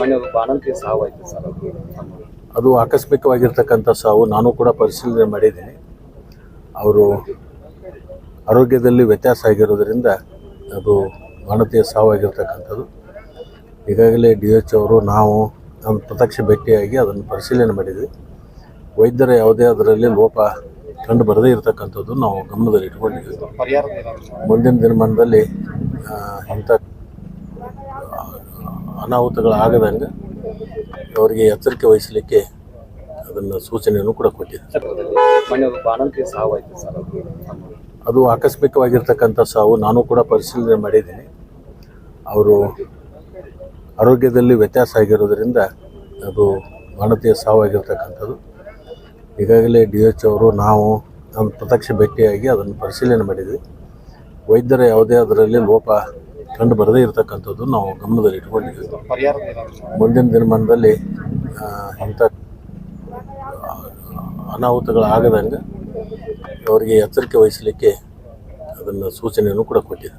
ಮೊನ್ನೆ ಒಬ್ಬ ಅನಂತರಿಗೆ ಸಾವಾಯ್ತು ಸರ್ ಅದು. ಆಕಸ್ಮಿಕವಾಗಿರ್ತಕ್ಕಂಥ ಸಾವು ನಾನು ಕೂಡ ಪರಿಶೀಲನೆ ಮಾಡಿದ್ದೀನಿ. ಅವರು ಆರೋಗ್ಯದಲ್ಲಿ ವ್ಯತ್ಯಾಸ ಆಗಿರೋದ್ರಿಂದ ಅದು ಗಣತಿಯ ಸಾವಾಗಿರ್ತಕ್ಕಂಥದ್ದು. ಈಗಾಗಲೇ ಡಿ ಎಚ್ ಅವರು ನಾವು ನಮ್ಮ ಪ್ರತ್ಯಕ್ಷ ಭೇಟಿಯಾಗಿ ಅದನ್ನು ಪರಿಶೀಲನೆ ಮಾಡಿದ್ವಿ. ವೈದ್ಯರ ಯಾವುದೇ ಅದರಲ್ಲಿ ಲೋಪ ಕಂಡು ಬರದೇ ಇರತಕ್ಕಂಥದ್ದು ನಾವು ಗಮನದಲ್ಲಿ ಇಟ್ಕೊಂಡಿದ್ವಿ ಮುಂದಿನ ದಿನಮಾನದಲ್ಲಿ ಇಂಥ ಅನಾಹುತಗಳು ಆಗದಂಗೆ ಅವರಿಗೆ ಎಚ್ಚರಿಕೆ ವಹಿಸಲಿಕ್ಕೆ ಅದನ್ನು ಸೂಚನೆಯನ್ನು ಕೂಡ ಕೊಟ್ಟಿದೆ ಮೊನ್ನೆ ಒಬ್ಬ ಅನಂತರಿಗೆ ಸಾವಾಯ್ತು ಸರ್ ಅದು ಆಕಸ್ಮಿಕವಾಗಿರ್ತಕ್ಕಂಥ ಸಾವು ನಾನು ಕೂಡ ಪರಿಶೀಲನೆ ಮಾಡಿದ್ದೀನಿ. ಅವರು ಆರೋಗ್ಯದಲ್ಲಿ ವ್ಯತ್ಯಾಸ ಆಗಿರೋದರಿಂದ ಅದು ಗಣತಿಯ ಸಾವಾಗಿರ್ತಕ್ಕಂಥದ್ದು. ಈಗಾಗಲೇ ಡಿ ಎಚ್ ಅವರು ನಾವು ಅದನ್ನು ಪ್ರತ್ಯಕ್ಷ ಭೇಟಿಯಾಗಿ ಅದನ್ನು ಪರಿಶೀಲನೆ ಮಾಡಿದ್ವಿ. ವೈದ್ಯರ ಯಾವುದೇ ಅದರಲ್ಲಿ ಲೋಪ ಕಂಡು ಬರದೇ ಇರತಕ್ಕಂಥದ್ದು ನಾವು ಗಮನದಲ್ಲಿ ಇಟ್ಕೊಂಡಿದ್ದೀವಿ. ಮುಂದಿನ ದಿನಮಾನದಲ್ಲಿ ಇಂಥ ಅನಾಹುತಗಳಾಗದಂಗೆ ಅವರಿಗೆ ಎಚ್ಚರಿಕೆ ವಹಿಸಲಿಕ್ಕೆ ಅದನ್ನು ಸೂಚನೆಯನ್ನು ಕೂಡ ಕೊಟ್ಟಿದೆ